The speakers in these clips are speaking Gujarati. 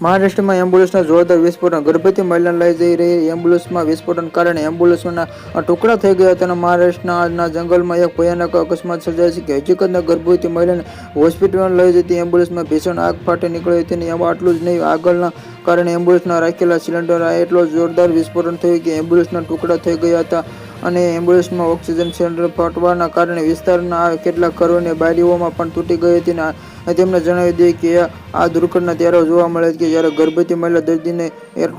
મહારાષ્ટ્રમાં એમ્બ્યુલન્સના જોરદાર વિસ્ફોટન ગર્ભવતી મહિલાને લઈ જઈ રહી એમ્બ્યુલન્સમાં વિસ્ફોટન કારણે એમ્બ્યુલન્સના ટુકડા થઈ ગયા હતા અને મહારાષ્ટ્રના જંગલમાં એક ભયાનક અકસ્માત સર્જાય છે કે હકીકતના ગર્ભવતી મહિલાને હોસ્પિટલમાં લઈ જતી એમ્બ્યુલન્સમાં ભીષણ આગ ફાટી નીકળી હતી અને આટલું જ નહીં, આગળના કારણે એમ્બ્યુલન્સના રાખેલા સિલિન્ડર એટલો જોરદાર વિસ્ફોટન થયું કે એમ્બ્યુલન્સના ટુકડા થઈ ગયા હતા અને એમ્બ્યુલન્સમાં ઓક્સિજન સિલિન્ડર ફાટવાના કારણે વિસ્તારના કેટલાક ઘરોની બારીઓમાં પણ તૂટી ગઈ હતી આ- જણાવી દઈએ કે આ દુર્ઘટના ત્યારે જોવા મળે છે કે જ્યારે ગર્ભવતી મહિલા દર્દીને એર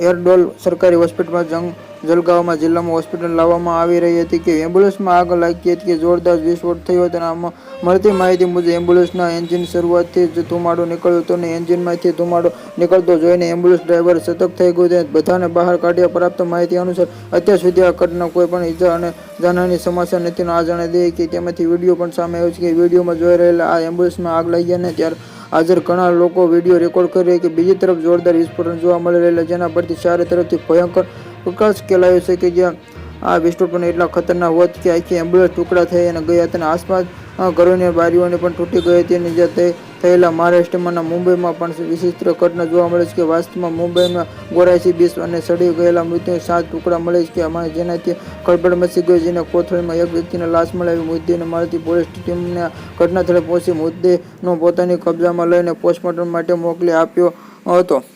એરડોલ સરકારી હોસ્પિટલમાં જંગ જલગાવમાં જિલ્લામાં હોસ્પિટલ લાવવામાં આવી રહી હતી કે એમ્બ્યુલન્સમાં આગ લાગી હતી કે જોરદાર વિસ્ફોટ થયો હતો આમાં મળતી માહિતી મુજબ એમ્બ્યુલન્સના એન્જિન શરૂઆતથી જ ધુમાડો નીકળ્યો હતો અને એન્જિનમાંથી ધુમાડો નીકળતો જોઈને એમ્બ્યુલન્સ ડ્રાઈવર સતર્ક થઈ ગયો અને બધાને બહાર કાઢ્યા પ્રાપ્ત માહિતી અનુસાર અત્યાર સુધી આ ઘટના કોઈ પણ ઈજા અને જાનહાની સમસ્યા નથી. આ જણાવી દઈએ કે તેમાંથી વીડિયો પણ સામે આવ્યો છે કે વિડીયોમાં જોઈ રહેલા આ એમ્બ્યુલન્સમાં આગ લાગી અને ત્યારે હાજર ઘણા લોકો વીડિયો રેકોર્ડ કરી કે બીજી તરફ જોરદાર વિસ્ફોટન જોવા મળી રહેલા જેના પરથી ચારે તરફથી ભયંકર પ્રકાશ ફેલાયો છે કે જ્યાં આ વિસ્ફોટન એટલા ખતરનાક હોત કે આખી એમ્બ્યુલન્સ ટુકડા થઈ અને ગયા હતા અને આસપાસ ઘરોની બારીઓને પણ તૂટી ગઈ હતી અને જ્યાં તે થયેલા મહારાષ્ટ્રમાં મુંબઈમાં પણ વિચિત્ર ઘટના જોવા મળે છે કે વાસ્તવમાં મુંબઈમાં ગોરાસી બીસ અને સડી ગયેલા મૃત્યુ સાત ટુકડા મળે છે કે જેનાથી ખળભળ મચી ગઈ જેને કોથળીમાં એક વ્યક્તિને લાશ મળાવી મુદ્દેને મળતી પોલીસ ટીમને ઘટના સ્થળે પહોંચી મુદ્દેનો પોતાની કબજામાં લઈને પોસ્ટમોર્ટમ માટે મોકલી આપ્યો હતો.